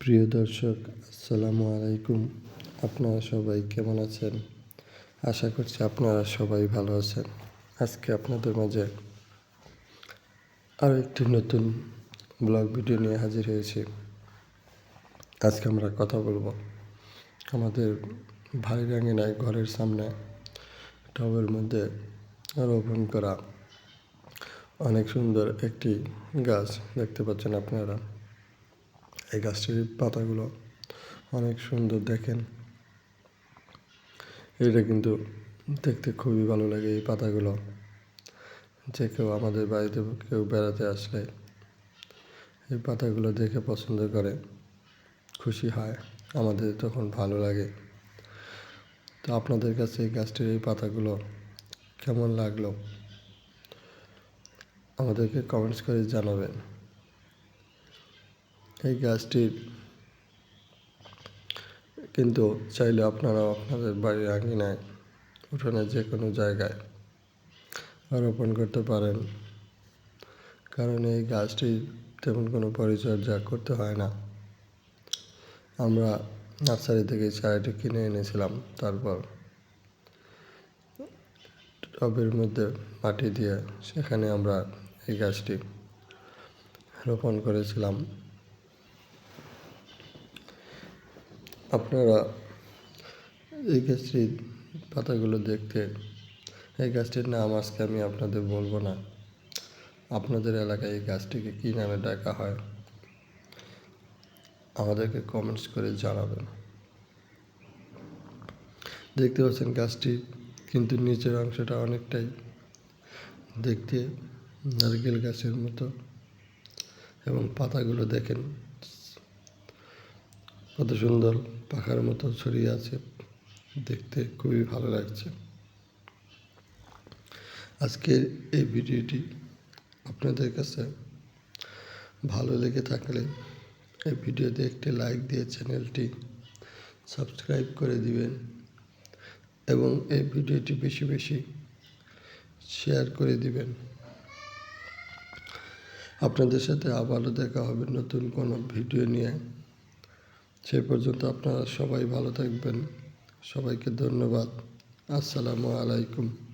প্রিয় দর্শক, আসসালামু আলাইকুম। আপনারা সবাই কেমন আছেন? আশা করছি আপনারা সবাই ভালো আছেন। আজকে আপনাদের মাঝে আরও একটি নতুন ব্লগ ভিডিও নিয়ে হাজির হয়েছি। আজকে আমরা কথা বলব আমাদের রাঙিনায় ঘরের সামনে টবের মধ্যে রোপণ করা। অনেক সুন্দর একটি গাছ দেখতে পাচ্ছেন আপনারা। এই গাছটির পাতাগুলো অনেক সুন্দর দেখেন। এটা কিন্তু দেখতে খুবই ভালো লাগে এই পাতাগুলো। যে কেউ আমাদের বাড়িতে কেউ বেড়াতে আসলে এই পাতাগুলো দেখে পছন্দ করে, খুশি হয়, আমাদের তখন ভালো লাগে। তো আপনাদের কাছে এই গাছটির এই পাতাগুলো কেমন লাগল? আমাদেরকে কমেন্টস করে জানাবেন। এই গাছটির কিন্তু চাইলে আপনারা আপনাদের বাড়ির আঙিনায় উঠোনে যে কোনো জায়গায় রোপণ করতে পারেন। কারণ এই গাছটি তেমন কোনো পরিচর্যা করতে হয় না। আমরা নার্সারি থেকে চারাটি কিনে এনেছিলাম, তারপর টবের মধ্যে মাটি দিয়ে সেখানে আমরা এই গাছটি রোপণ করেছিলাম। আপনারা এই গাছটির পাতাগুলো দেখতে, এই গাছটির নাম আজকে আমি আপনাদের বলব না। আপনাদের এলাকায় এই গাছটিকে কী নামে ডাকা হয়, আমাদেরকে কমেন্টস করে জানাবেন। দেখতে পাচ্ছেন গাছটি কিন্তু নিচের অংশটা অনেকটাই দেখতে নারকেল গাছের মতো এবং পাতাগুলো দেখেন কত সুন্দর পাখার মতো ছড়িয়ে আছে, দেখতে খুবই ভালো লাগছে। আজকের এই ভিডিওটি আপনাদের কাছে ভালো লেগে থাকলে এই ভিডিওতে একটি লাইক দিয়ে চ্যানেলটি সাবস্ক্রাইব করে দিবেন এবং এই ভিডিওটি বেশি বেশি শেয়ার করে দিবেন। আপনাদের সাথে আবারও দেখা হবে নতুন কোনো ভিডিও নিয়ে। সে পর্যন্ত আপনারা সবাই ভালো থাকবেন। সবাইকে ধন্যবাদ। আসসালামু আলাইকুম।